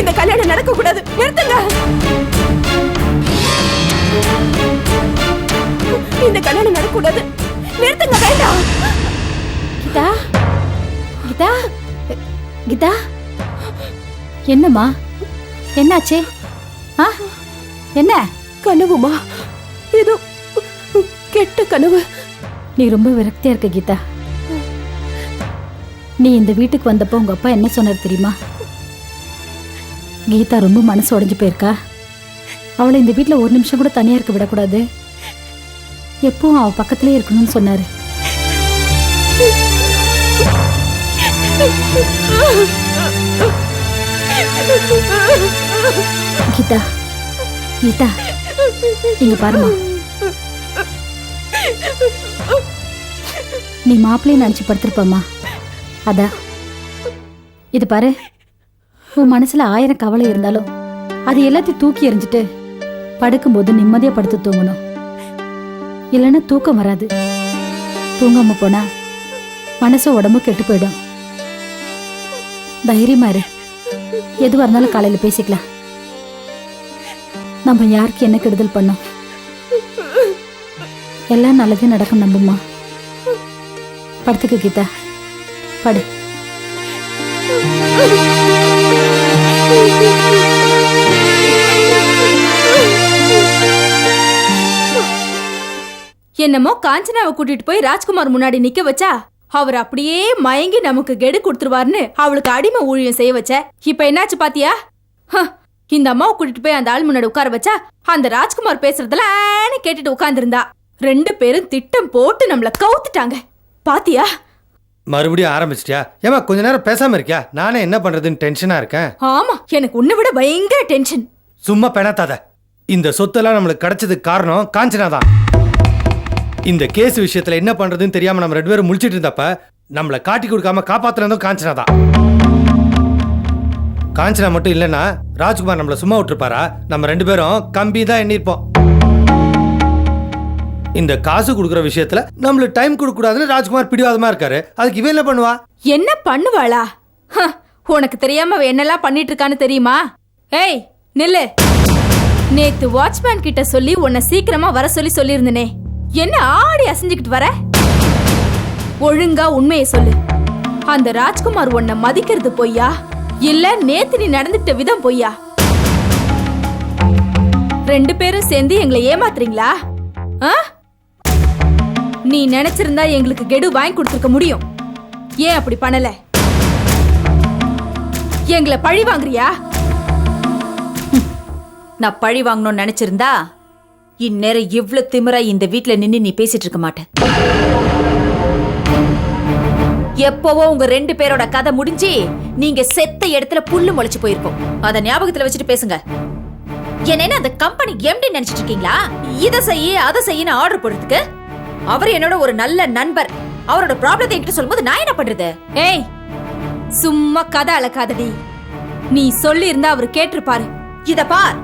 இந்த கல்யாணம் நடக்க கூடாது நிறுத்துங்க. இந்த கல்யாணம் நடக்க கூடாது நிறுத்துங்க வேண்டாம். கீதா கீதா கீதா. என்னம்மா? என்னாச்சே? ஆ? என்ன? கனவுமா? இது கெட்ட கனவு. நீ ரொம்ப விரக்தியா இருக்க கீதா. நீ இந்த வீட்டுக்கு வந்தப்போ உங்க அப்பா என்ன சொன்னார் தெரியுமா? கீதா ரொம்ப மனசு உடைஞ்சு போயிருக்கா. அவளை இந்த வீட்டில் ஒரு நிமிஷம் கூட தனியாக இருக்க விடக்கூடாது. எப்பவும் அவள் பக்கத்துலேயே இருக்கணும்னு சொன்னார். கீதா கீதா இங்க பாருமா. நீ மாப்பிள்ளையை நினச்சி படுத்திருப்பம்மா. அதான் இது பாரு. உன் மனசுல ஆயிரம் கவலை இருந்தாலும் அது எல்லாத்தையும் தூக்கி எறிஞ்சிட்டு படுக்கும்போது நிம்மதியா படுத்து தூங்கணும். இல்லைன்னா தூக்கம் வராது. தூங்காம போனா மனசு உடம்பு கெட்டு போயிடும். தைரியமா இரு. எதுவா இருந்தாலும் காலையில பேசிக்கலாம். நம்ம யாருக்கு என்ன கெடுதல் பண்ணோம்? எல்லாம் நல்லதே நடக்கும் நம்புமா? படுத்துக்கு கீதா. படு. என்னமோ காஞ்சனாவை கூட்டிட்டு போய் ராஜ்குமார் முன்னாடி நிக்க வச்சா? அவர் அப்படியே மயங்கி நமக்கு கெடு கொடுத்துருவாருன்னு அவளுக்கு அடிமை ஊழியம் செய்ய வச்ச. இப்ப என்னாச்சு பாத்தியா? இந்த அம்மாவை கூட்டிட்டு போய் அந்த ஆள் முன்னாடி உட்கார வச்சா அந்த ராஜ்குமார் பேசுறதெல்லாம் ஆன்னு கேட்டுட்டு உட்கார்ந்திருந்தா. ரெண்டு பேரும் திட்டம் போட்டு நம்மள கவுத்துட்டாங்க. பாத்தியா? மறுபடியும் ஆரம்பிச்சிட்டியா? ஏமா கொஞ்ச நேரம் பேசாம இருக்கியா? நானே என்ன பண்றதுன்னு டென்ஷனா இருக்கேன். ஆமா எனக்கு உன்னை விட பயங்கர டென்ஷன் சும்மா பெணாத்தாத. இந்த சொத்தெல்லாம் நம்மளுக்கு கிடைச்சதுக்கு காரணம் காஞ்சனா தான். இந்த கேஸ் விஷயத்துல என்ன பண்றதுன்னு தெரியாம நம்ம ரெண்டு பேரும் முழிச்சிட்டு இருந்தப்ப நம்மள காட்டி கொடுக்காம காப்பாத்துறதும் காஞ்சனா தான். காஞ்சனா மட்டும் இல்லைன்னா ராஜ்குமார் நம்மள சும்மா விட்டுருப்பாரா? நம்ம ரெண்டு பேரும் கம்பி தான் எண்ணிருப்போம் இந்த காசு கொடுக்குற விஷயத்துல நம்மளுக்கு டைம் கொடுக்க கூடாதுன்னு ராஜ்குமார் பிடிவாதமா இருக்காரு. அதுக்கு இவ என்ன பண்ணுவா? என்ன பண்ணுவாளா? ஹ, உனக்கு தெரியாம அவ என்னெல்லாம் பண்ணிட்டு இருக்கான்னு தெரியுமா? ஏய் நில்லு. நேத்து வாட்ச்மேன் கிட்ட சொல்லி உன்னை சீக்கிரமா வர சொல்லி சொல்லியிருந்தனே. என்ன ஆடி அசைஞ்சுக்கிட்டு வர? ஒழுங்கா உண்மையை சொல்லு. அந்த ராஜ்குமார் உன்னை மதிக்கிறது பொய்யா? இல்ல நேத்து நீ நடந்துக்கிட்ட விதம் பொய்யா? ரெண்டு பேரும் சேர்ந்து எங்களை ஏமாத்துறீங்களா? ஆ? நீ நினைச்சிருந்தா எங்களுக்கு கெடு வாங்கி கொடுத்துருக்க முடியும். ஏன் அப்படி பண்ணல? எங்களை பழி வாங்குறியா? நான் பழி வாங்கணும்னு நினைச்சிருந்தா இந்நேரம் இவ்வளவு திமிரா இந்த வீட்ல நின்னு நீ பேசிட்டு இருக்க மாட்ட. எப்பவோ உங்க ரெண்டு பேரோட கதை முடிஞ்சு நீங்க செத்த இடத்துல புல்லு முளைச்சு போயிருக்கோம். அத ஞாபகத்துல வச்சுட்டு பேசுங்க. என்ன அந்த கம்பெனி எம்டி நினைச்சிட்டு இருக்கீங்களா? இத செய்ய அதை செய்யன்னு ஆர்டர் போடுறதுக்கு? அவர் என்னோட ஒரு நல்ல நண்பர். அவரோட ப்ராப்ளத்தை என்கிட்ட சொல்லும்போது நான் என்ன பண்றது? ஏய் சும்மா கதை அளக்காதடி நீ சொல்லி இருந்தா அவர் கேட்டிருப்பாரு. இத பார்.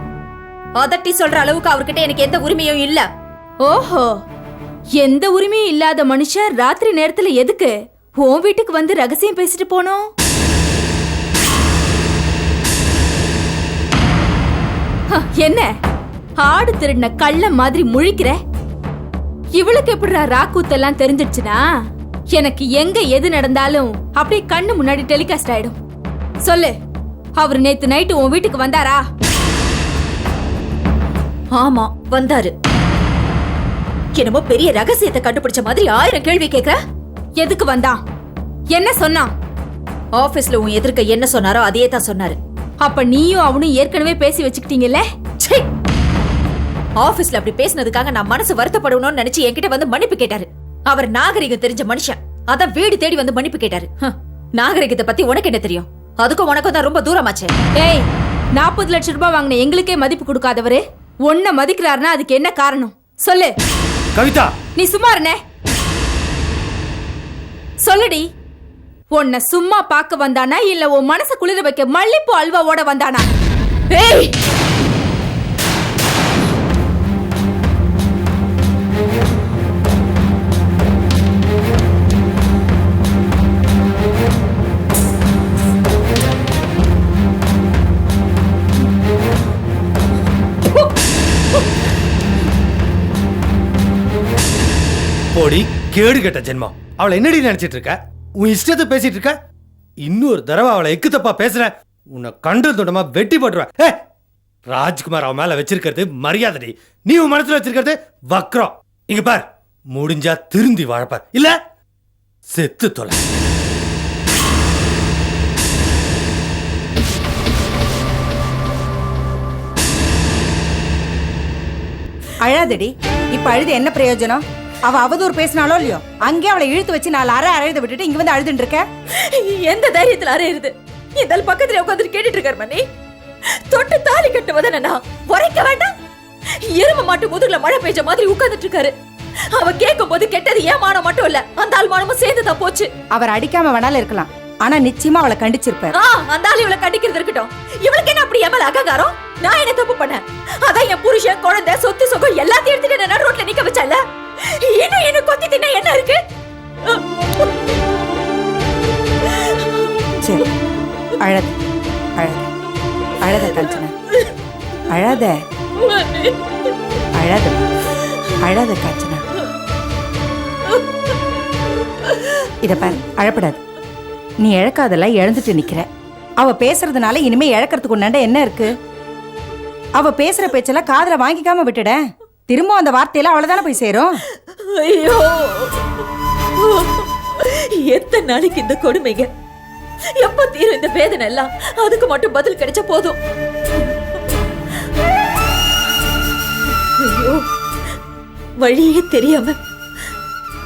அதட்டி சொல்ற அளவுக்கு அவர்கிட்ட எனக்கு எந்த உரிமையும் இல்ல. ஓஹோ. எந்த உரிமையும் இல்லாத மனுஷன் ராத்திரி நேரத்துல எதுக்கு? உன் வீட்டுக்கு வந்து ரகசியம் பேசிட்டு போனோம் ஹ, என்ன? ஆடு திருடின கள்ள மாதிரி முழிக்கிற? இவளுக்கு எப்படிடா ராக்கூத்தெல்லாம் தெரிஞ்சிடுச்சுனா எனக்கு எங்க எது நடந்தாலும் அப்படியே கண்ணு முன்னாடி டெலிகாஸ்ட் ஆயிடும். சொல்லு அவர் நேத்து நைட்டு உன் வீட்டுக்கு வந்தாரா? ஆமா வந்தாரு. என்னமோ பெரிய ரகசியத்தை கண்டுபிடிச்ச மாதிரி ஆயிரம் கேள்வி கேக்குற? எதுக்கு வந்தான்? என்ன சொன்னான்? ஆபீஸ்ல உன் எதிர்க்க என்ன சொன்னாரோ அதையே தான் சொன்னாரு. அப்ப நீயும் அவனும் ஏற்கனவே பேசி வச்சுக்கிட்டீங்கல்ல? ச்சே! ஆபீஸ்ல அப்படி பேசினதுக்காக நான் மனசு வருத்தப்படணும்னு நினைச்சு என்கிட்ட வந்து மன்னிப்பு கேட்டாரு. அவர் நாகரிகம் தெரிஞ்ச மனுஷன். அதான் வீடு தேடி வந்து மன்னிப்பு கேட்டாரு. நாகரிகத்தை பத்தி உனக்கு என்ன தெரியும்? அதுக்கும் உனக்கும் தான் ரொம்ப தூரமாச்சே. ஏய் நாற்பது லட்சம் ரூபாய் வாங்கின எங்களுக்கே மதிப்பு கொடுக்காதவரு. உன்னை மதிக்கிறாருன்னா அதுக்கு என்ன காரணம்? சொல்லு. கவிதா! நீ சும்மா இருனே சொல்லுடி. உன்னை சும்மா பார்க்க வந்தானா இல்ல உன் மனச குளிர வைக்க மல்லிப்பூ அல்வாவோட வந்தானா? ஏய்! போடி கேடு கெட்ட ஜென்மம். அவளை என்னடி நினைச்சிட்டு இருக்க? உன் இஷ்டத்தை பேசிட்டு இருக்க? இன்னொரு தடவை அவளை எக்கு தப்பா பேசுற? உன்னை கண்டு துண்டமா வெட்டி போட்டுருவேன். ஏ ராஜ்குமார் அவன் மேல வச்சிருக்கிறது மரியாதைடி. நீ உன் மனசுல வச்சிருக்கிறது வக்ரம். இங்க பார். முடிஞ்சா திருந்தி வாழப்பார் இல்ல? செத்து தொலை. அழாதடி. இப்ப அழுது என்ன பிரயோஜனம்? அவ அவதூறு பேசினாலோ இல்லையோ? அங்கே அவளை இழுத்து வச்சு நாலு அரை அழுத விட்டுட்டு இங்க வந்து அழுதுட்டு இருக்க? எந்த தைரியத்துல அறையுது இந்த பக்கத்துல உட்காந்து கேட்டுட்டு இருக்காரு மணி தொட்டு தாலி கட்டுவதான நான் உரைக்க வேண்டாம். எரும மாட்டு முதுகுல மழை பெய்ஞ்ச மாதிரி உட்கார்ந்துட்டு இருக்காரு. அவ கேட்கும் போது கெட்டது ஏன் மானம் மட்டும் இல்ல அந்த ஆள் மானமும் சேர்ந்து தான் போச்சு. அவர் அடிக்காம வேணாலும் இருக்கலாம். ஆனா நிச்சயமா அவளை கண்டிச்சிருப்பார். ஆ அந்த ஆள் இவளை கண்டிக்கிறது இருக்கட்டும். இவளுக்கு என்ன அப்படி எமல் அகங்காரம்? நான் என்ன தப்பு பண்ணேன்? அதான் என் புருஷன் குழந்தை சொத்து சுகம் எல்லாத்தையும் எடுத்துட்டு என்ன ரோட்ல நிக்க வச்சல? இன்னும் என்ன கொத்தி தின்ன என்ன இருக்கு? சரி அழாத அழாத அழாத காஞ்சனா அழாத அழாத அழாத காஞ்சனா இத பாரு அழப்படாது. நீ இழக்காதெல்லாம் இழந்துட்டு நிக்கிற. அவ பேசுறதுனால இனிமே இழக்கிறதுக்கு உண்டாண்ட என்ன இருக்கு? அவ பேசுற பேச்செல்லாம் காதல வாங்கிக்காம விட்டுட. திரும்ப அந்த வார்த்தையெல்லாம் அவ்வளவுதானே போய் சேரும்? ஐயோ. எத்தனை நாளைக்கு இந்த கொடுமைங்க? எப்ப தீரும் இந்த வேதனை எல்லாம்? அதுக்கு மட்டும் பதில் கிடைச்ச போதும். ஐயோ. வழியே தெரியாம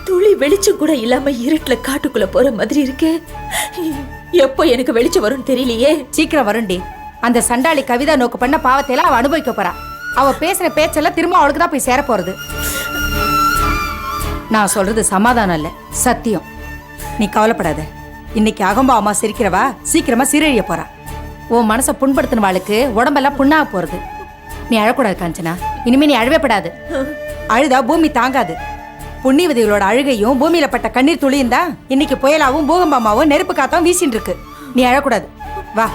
துளி வெளிச்சம் கூட இல்லாம இருட்டுல காட்டுக்குள்ள போற மாதிரி இருக்கே. எப்போ எனக்கு வெளிச்சம் வரும்னு தெரியலையே. சீக்கிரம் வருண்டி. அந்த சண்டாளி கவிதா நோக்கு பண்ண பாவத்தையெல்லாம் அவ அனுபவிக்க போறா. அவ பேசுற பேச்செல்லாம் திரும்ப அவளுக்கு தான் போய் சேர போறது. நான் சொல்றது சமாதானம் இல்ல சத்தியம். நீ கவலைப்படாத. இன்னைக்கு அகம்பா அம்மா சிரிக்கிறவா சீக்கிரமா சீரழிய போறா. உன் மனசை புண்படுத்தினவாளுக்கு உடம்பெல்லாம் புண்ணாக போறது. நீ அழக்கூடாது காஞ்சனா. இனிமே நீ அழவே படாது. அழுதா பூமி தாங்காது. புண்ணியவதிகளோட அழுகையும் பூமியில பட்ட கண்ணீர் துளியும் தான் இன்னைக்கு புயலாவும் பூகம்பமாவும் நெருப்பு காத்தாவும் வீசின்னு இருக்கு நீ அழக்கூடாது. வா.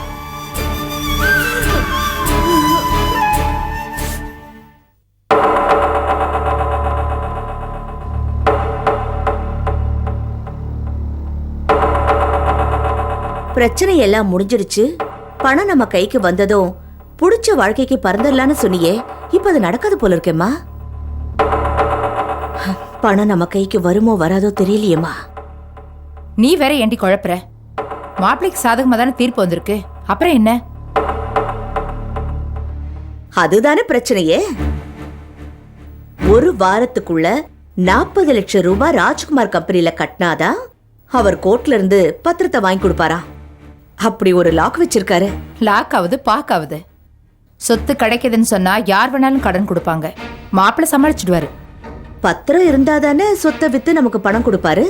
பிரச்சனை எல்லாம் முடிஞ்சிருச்சு பணம் நம்ம கைக்கு வந்ததும் புடிச்ச வாழ்க்கைக்கு பறந்துடலான்னு சொன்னியே இப்ப அது நடக்காது போல இருக்கேம்மா. பணம் நம்ம கைக்கு வருமோ வராதோ தெரியலையேம்மா. நீ வேற ஏண்டி குழப்புற? மாப்பிளைக்கு சாதகமா தானே தீர்ப்பு வந்திருக்கு. அப்புறம் என்ன? அதுதானே பிரச்சனையே. ஒரு வாரத்துக்குள்ள நாற்பது லட்சம் ரூபாய் ராஜ்குமார் கம்பெனில கட்டினாதான் அவர் கோர்ட்ல இருந்து பத்திரத்தை வாங்கி கொடுப்பாரா அப்படி ஒரு லாக் வச்சிருக்காரு. லாக் ஆகுது பாக்காவுது. சொத்து கிடைக்குதுன்னு சொன்னா யார் வேணாலும் கடன் கொடுப்பாங்க. மாப்பிள்ளை சமாளிச்சிடுவாரு. பத்திரம் இருந்தாதானே சொத்தை வித்து நமக்கு பணம் கொடுப்பாரு?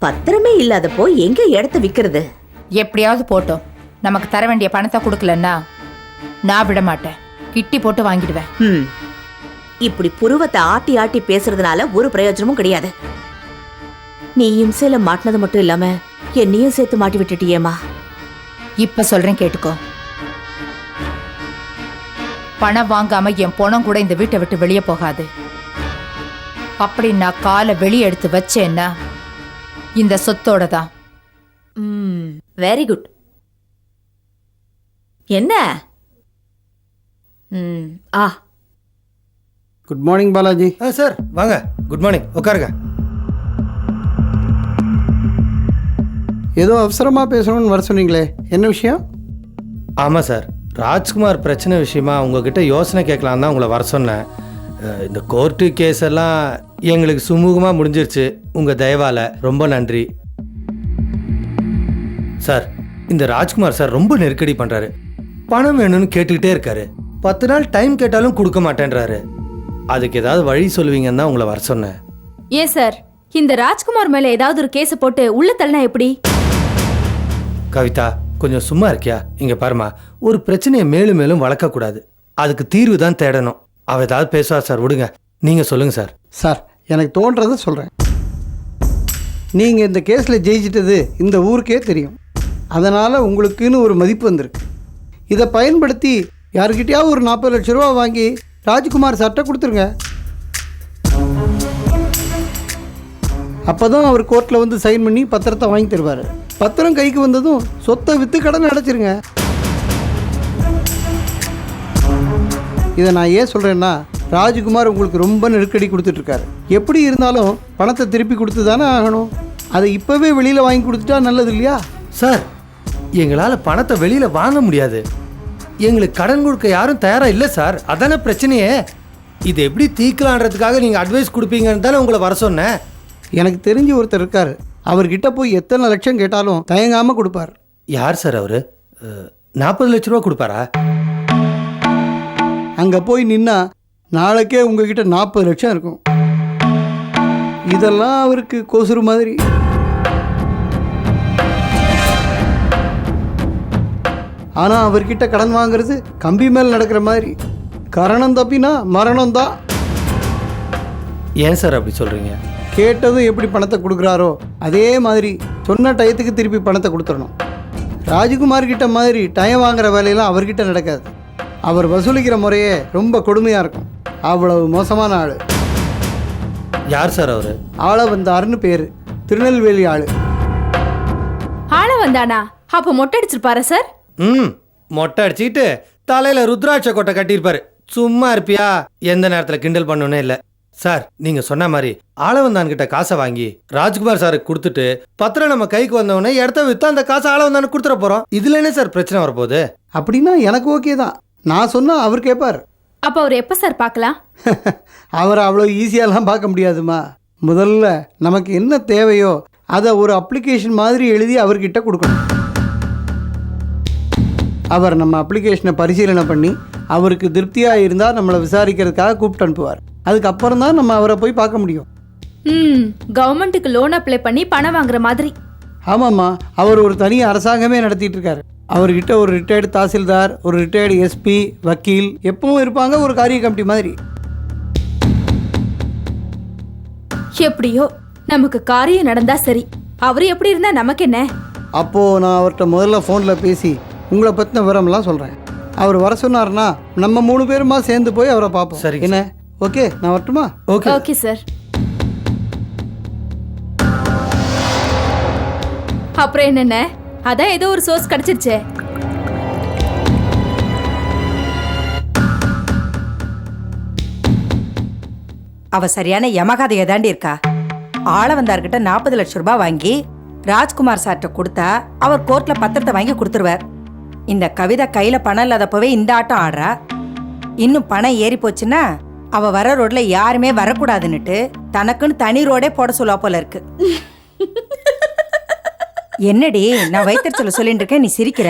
பத்திரமே இல்லாதப்போ எங்க இடத்த விக்கிறது? எப்படியாவது போட்டோம். நமக்கு தர வேண்டிய பணத்தை கொடுக்கலன்னா நான் விட மாட்டேன். கிட்டி போட்டு வாங்கிடுவேன். ஹம். இப்படி புருவத்தை ஆட்டி ஆட்டி பேசுறதுனால ஒரு பிரயோஜனமும் கிடையாது. நீ இம்சையில மாட்டினது மட்டும் இல்லாம என்னையும் சேர்த்து மாட்டி விட்டுட்டியேம்மா? இப்ப சொல்றேன் கேட்டுக்கோ. பணம் வாங்காம என் பணம் கூட இந்த வீட்டை விட்டு வெளியே போகாது. அப்படி நான் காலை வெளியே எடுத்து வச்சேன்னா இந்த சொத்தோட தான். வெரி குட் என்ன? ஆ. குட் மார்னிங் பாலாஜி சார் வாங்க. குட் மார்னிங் உட்காருங்க. ஏதோ அவசரமா பேசணும்னு வர சொன்னீங்களே. என்ன விஷயம்? ஆமாம் சார். ராஜ்குமார் பிரச்சனை விஷயமா உங்ககிட்ட யோசனை கேட்கலாம் தான் உங்களை வர சொன்னேன். இந்த கோர்ட்டு கேஸ் எல்லாம் எங்களுக்கு சுமூகமா முடிஞ்சிருச்சு. உங்க தயவால ரொம்ப நன்றி. சார் இந்த ராஜ்குமார் சார் ரொம்ப நெருக்கடி பண்றாரு. பணம் வேணும்னு கேட்டுக்கிட்டே இருக்காரு. பத்து நாள் டைம் கேட்டாலும் கொடுக்க மாட்டேன்றாரு. அதுக்கு ஏதாவது வழி சொல்லுவீங்கன்னு தான் உங்களை வர சொன்னேன். ஏன் சார்? இந்த ராஜ்குமார் மேல ஏதாவது ஒரு கேஸ் போட்டு உள்ள தள்ளினா எப்படி? கவிதா கொஞ்சம் சும்மா இருக்கியா? இங்க பாருமா ஒரு பிரச்சனையை மேலும் மேலும் வளர்க்கக்கூடாது. அதுக்கு தீர்வு தான் தேடணும். அவ ஏதாவது பேசுவா சார்? விடுங்க. நீங்க சொல்லுங்க சார். சார் எனக்கு தோன்றதை சொல்கிறேன் நீங்கள் இந்த கேஸில் ஜெயிச்சிட்டது இந்த ஊருக்கே தெரியும். அதனால் உங்களுக்குன்னு ஒரு மதிப்பு வந்திருக்கு. இதை பயன்படுத்தி யாருக்கிட்டயாவது ஒரு நாற்பது லட்ச ரூபா வாங்கி ராஜ்குமார் சட்டை கொடுத்துருங்க. அப்போ தான் அவர் கோர்ட்டில் வந்து சைன் பண்ணி பத்திரத்தை வாங்கி தருவார். பத்திரம் கைக்கு வந்ததும் சொத்தை விற்று கடன் அடைச்சிருங்க. இதை நான் ஏன் சொல்கிறேன்னா ராஜ்குமார் உங்களுக்கு ரொம்ப நெருக்கடி கொடுத்துட்ருக்காரு. எப்படி இருந்தாலும் பணத்தை திருப்பி கொடுத்து தானே ஆகணும். அதை இப்போவே வெளியில் வாங்கி கொடுத்துட்டா நல்லது இல்லையா? சார் எங்களால் பணத்தை வெளியில் வாங்க முடியாது. எங்களுக்கு கடன் கொடுக்க யாரும் தயாராக இல்லை சார். அதானே பிரச்சனையே. இது எப்படி தீர்க்கலான்றதுக்காக நீங்கள் அட்வைஸ் கொடுப்பீங்கன்னு தானே உங்களை வர சொன்னேன். எனக்கு தெரிஞ்ச ஒருத்தர் இருக்கார். அவர்கிட்ட போய் எத்தனை லட்சம் கேட்டாலும் தயங்காமல் கொடுப்பார். யார் சார் அவரு? நாற்பது லட்ச ரூபா கொடுப்பாரா? அங்கே போய் நின்னா நாளைக்கே உங்ககிட்ட நாற்பது லட்சம் இருக்கும். இதெல்லாம் அவருக்கு கொசுறு மாதிரி. ஆனால் அவர்கிட்ட கடன் வாங்குறது கம்பி மேல் நடக்கிற மாதிரி. கரணம் தப்பினா மரணம் தான். ஏன் சார் அப்படி சொல்றீங்க? கேட்டதும் எப்படி பணத்தை கொடுக்குறாரோ அதே மாதிரி சொன்ன டயத்துக்கு திருப்பி பணத்தை கொடுத்துடணும். ராஜகுமார் கிட்ட மாதிரி டயம் வாங்குற வேலையெல்லாம் அவர்கிட்ட நடக்காது. அவர் வசூலிக்கிற முறையே ரொம்ப கொடுமையாக இருக்கும். அவ்வளவு மோசமான ஆள். யார் சார் அவரு? ஆளை வந்தாருன்னு பேர். திருநெல்வேலி ஆள். ஆள வந்தானா அப்ப மொட்டை அடிச்சிருப்பாரா சார்? ம் மொட்டை அடிச்சுக்கிட்டு தலையில ருத்ராட்ச கொட்டை கட்டியிருப்பாரு. சும்மா இருப்பியா? எந்த நேரத்துல கிண்டல் பண்ணணும்னே இல்ல. சார் நீங்க சொன்ன மாதிரி ஆளவந்தான் கிட்ட காசை வாங்கி ராஜ்குமார் சாருக்கு கொடுத்துட்டு பத்திரம் நம்ம கைக்கு வந்தவொடனே இடத்த வித்து அந்த காசை ஆளவந்தானுக்கு கொடுத்துட போறோம். இதுல என்ன சார் பிரச்சனை வரப்போகுது? அப்படின்னா எனக்கு ஓகே தான். நான் சொன்னால் அவர் கேட்பார் அப்ப அவர் எப்ப சார் பார்க்கலாம்? அவரை அவ்வளோ ஈஸியாலாம் பார்க்க முடியாதுமா. முதல்ல நமக்கு என்ன தேவையோ அதை ஒரு அப்ளிகேஷன் மாதிரி எழுதி அவர்கிட்ட கொடுக்கணும். அவர் நம்ம அப்ளிகேஷனை பரிசீலனை பண்ணி அவருக்கு திருப்தியாக இருந்தால் நம்மளை விசாரிக்கிறதுக்காக கூப்பிட்டு அனுப்புவார். அதுக்கப்புறம் தான் நம்ம அவரை போய் பார்க்க முடியும். ம் கவர்மெண்ட்டுக்கு லோன் அப்ளை பண்ணி பணம் வாங்குற மாதிரி. ஆமாம்மா அவர் ஒரு தனி அரசாங்கமே நடத்திட்டு இருக்காரு அவர்கிட்ட ஒரு ரிட்டையர்டு தாசில்தார் ஒரு ரிட்டையர்டு எஸ்பி வக்கீல் எப்பவும் இருப்பாங்க ஒரு காரிய கமிட்டி மாதிரி. எப்படியோ நமக்கு காரியம் நடந்தா சரி. அவரு எப்படி இருந்தா நமக்கு என்ன? அப்போது நான் அவர்கிட்ட முதல்ல ஃபோனில் பேசி உங்களை பற்றின விவரம்லாம் சொல்கிறேன் அவர் வர சொன்னார்னா நம்ம மூணு பேருமா சேர்ந்து போய் அவரை பார்ப்போம். சரிங்க என்ன? ஓகே நான் வரட்டுமா? ஓகே. Okay sir. அப்புறம் என்னென்ன? அதான் ஏதோ ஒரு சோர்ஸ் கிடைச்சிருச்சே. அவ சரியான யமகாதைய தாண்டி இருக்கா? ஆள வந்தார்கிட்ட நாற்பது லட்சம் ரூபாய் வாங்கி ராஜ்குமார் சார்ட்ட கொடுத்தா அவர் கோர்ட்ல பத்திரத்தை வாங்கி கொடுத்துருவார். இந்த கவிதை கையில பணம் இல்லாதப்பவே இந்த ஆட்டம் ஆடுறா. இன்னும் பணம் ஏறி போச்சுன்னா அவ வர ரோட்ல யாருமே வரக்கூடாதுன்னுட்டு தனக்குன்னு தனி ரோடே போட சொல்லுவா போல இருக்கு. என்னடி நான் வைத்தறிச்சல சொல்லிட்டு இருக்கேன் நீ சிரிக்கிற?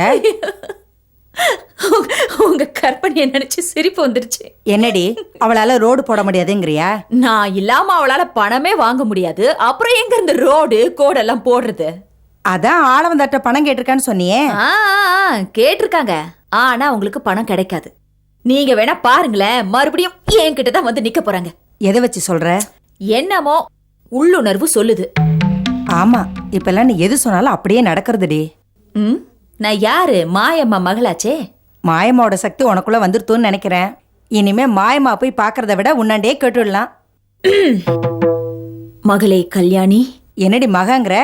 உங்க கற்பனையை நினைச்சு சிரிப்பு வந்துருச்சு. என்னடி அவளால ரோடு போட முடியாதுங்கிறியா? நான் இல்லாம அவளால பணமே வாங்க முடியாது. அப்புறம் எங்க இந்த ரோடு கோடெல்லாம் போடுறது? அதான் ஆளவந்தாட்ட பணம் கேட்டிருக்கான்னு சொன்னியே. கேட்டிருக்காங்க. ஆனா உங்களுக்கு பணம் கிடைக்காது. நீங்க வேணா பாருங்களேன் மறுபடியும் என்கிட்ட தான் வந்து நிக்க போறாங்க. எதை வச்சு சொல்ற? என்னமோ உள்ளுணர்வு சொல்லுது. ஆமா இப்பெல்லாம் நீ எது சொன்னாலும் அப்படியே நடக்கிறதுடி. ம் நான் யாரு? மாயம்மா மகளாச்சே? மாயம்மாவோட சக்தி உனக்குள்ள வந்துருத்தோன்னு நினைக்கிறேன். இனிமே மாயம்மா போய் பார்க்கறத விட உன்னாண்டே கேட்டுடலாம். மகளே கல்யாணி. என்னடி மகங்கிற?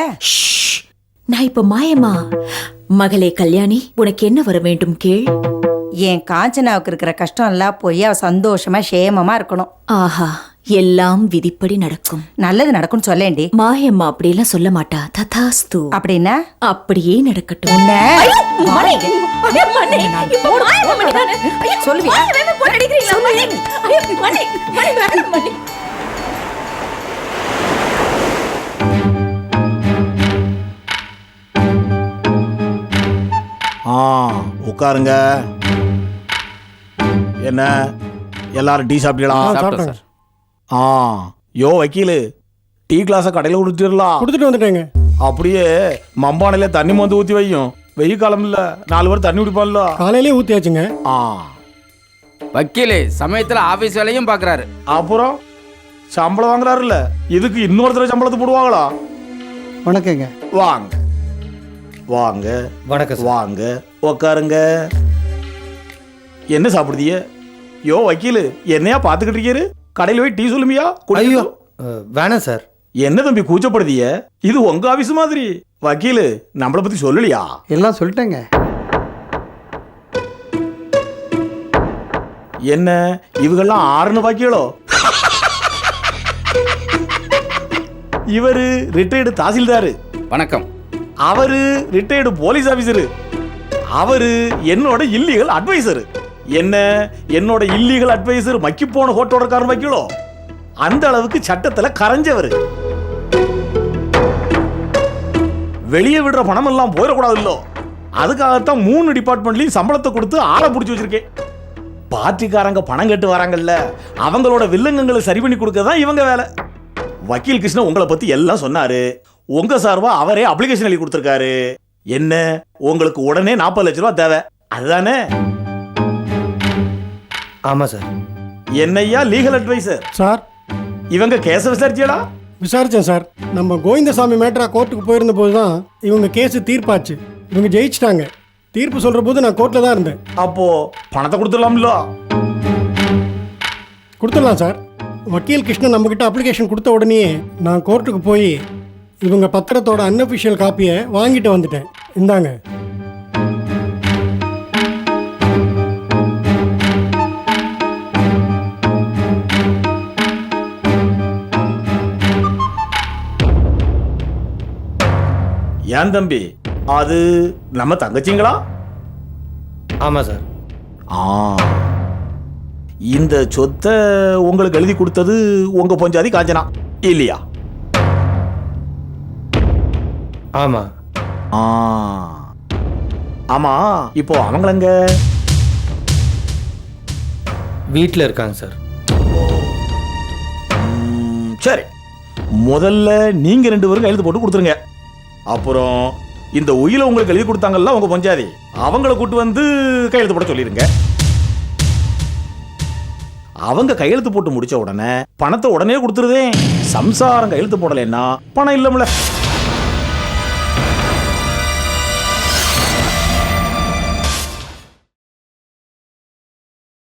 நான் இப்ப மாயம்மா. மகளே கல்யாணி உனக்கு என்ன வர வேண்டும் கேள். என் காஞ்சனாவுக்கு இருக்கிற கஷ்டம் எல்லாம் போய் அவ சந்தோஷமா சேமமா இருக்கணும். ஆஹா எல்லாம் விதிப்படி நடக்கும். நல்லது நடக்கும்னு சொல்லேண்டி மாயம்மா அப்படியெல்லாம் சொல்ல மாட்டா. ததாஸ்து. அப்படின்னா? அப்படியே நடக்கட்டும். சொல்லுவியா உட்காருங்க. என்ன? எல்லாரும் டீ சாப்பிட்டீங்களா? சார். ஆ. யோ வக்கீலு டீ கிளாஸை கடையில் கொடுத்துடலாம் கொடுத்துட்டு வந்துட்டேங்க. அப்படியே மம்பானையில தண்ணி மந்து ஊற்றி வையும். வெயில் காலம் இல்ல நாலு பேர் தண்ணி குடிப்பான்ல. காலையிலே ஊற்றியாச்சுங்க ஆ. வக்கீலு சமயத்துல ஆபீஸ் வேலையும் பாக்குறாரு. அப்புறம்? சம்பளம் வாங்குறாருல்ல. இதுக்கு இன்னொருத்தர சம்பளத்தை போடுவாங்களா? வணக்கங்க. வாங்க. வாங்க. வணக்கம் வாங்க. உக்காருங்க. என்ன சாப்பிடுதீங்க யோ வக்கீலு என்னையா பார்த்துக்கிட்டு இருக்கீரு? கடையில் போய் டீ சொல்லுமியா? ஐயோ வேணாம் சார். என்ன தம்பி கூச்சப்படுதிய? இது உங்க ஆபீஸ் மாதிரி. வக்கீலு நம்மளை பத்தி சொல்லலையா? எல்லாம் சொல்லிட்டேங்க. என்ன? இவங்கெல்லாம் ஆறுன்னு பாக்கியளோ இவரு ரிட்டையர்டு தாசில்தாரு. வணக்கம். அவரு ரிட்டையர்டு போலீஸ் ஆபீசரு அவரு என்னோட இல்லீகல் அட்வைசர் என்ன என்னோட இல்லீகல் அட்வைசர் மக்கி போன ஹோட்டோடக்காரன் வைக்கலோ? அந்த அளவுக்கு சட்டத்துல கரைஞ்சவர். வெளியே விடுற பணம் எல்லாம் போயிடக்கூடாது இல்லோ அதுக்காகத்தான் மூணு டிபார்ட்மெண்ட்லையும் சம்பளத்தை கொடுத்து ஆளை பிடிச்சி வச்சிருக்கேன். பார்ட்டிக்காரங்க பணம் கட்டு வராங்கல்ல அவங்களோட வில்லங்கங்களை சரி பண்ணி கொடுக்க தான் இவங்க வேலை. வக்கீல் கிருஷ்ணன் உங்களை பத்தி எல்லாம் சொன்னாரு. உங்க சார்பா அவரே அப்ளிகேஷன் எழுதி கொடுத்துருக்காரு. என்ன உங்களுக்கு உடனே நாற்பது லட்ச ரூபா தேவை. அதுதானே? ஆமாம் சார். என்னையா லீகல் அட்வைசர் சார். இவங்க கேஸ விசாரிச்சியடா? விசாரிச்சேன் சார். நம்ம கோவிந்தசாமி மேட்ரா கோர்ட்டுக்கு போயிருந்த போது தான் இவங்க கேஸ் தீர்ப்பாச்சு. இவங்க ஜெயிச்சிட்டாங்க. தீர்ப்பு சொல்ற போது நான் கோர்ட்டில் தான் இருந்தேன். அப்போ பணத்தை கொடுத்துடலாம்ல? கொடுத்துடலாம் சார். வக்கீல் கிருஷ்ணன் நம்மக்கிட்ட அப்ளிகேஷன் கொடுத்த உடனே நான் கோர்ட்டுக்கு போய் இவங்க பத்திரத்தோட அன்அஃபிஷியல் காப்பியை வாங்கிட்டு வந்துட்டேன். இந்தாங்க. ஏன் தம்பி? அது நம்ம தங்கச்சிங்களா? ஆமாம் சார். ஆ. இந்த சொத்தை உங்களுக்கு எழுதி கொடுத்தது உங்க பொஞ்சாதி காஞ்சனா? இல்லையா? ஆமாம் ஆ. ஆமா இப்போ அவங்களங்க? வீட்டில் இருக்காங்க சார். சரி. முதல்ல நீங்க ரெண்டு பேரும் கையெழுத்து போட்டு கொடுத்துருங்க. அப்புறம் இந்த உயிரை உங்களுக்கு எழுதி கொடுத்தாங்கல்ல உங்க பொஞ்சாதி? அவங்கள கூட்டு வந்து கையெழுத்து போட சொல்லிருங்க. அவங்க கையெழுத்து போட்டு முடிச்ச உடனே பணத்தை உடனே கொடுத்துருதே சம்சாரம் கையெழுத்து போடலைன்னா பணம் இல்லம்ல.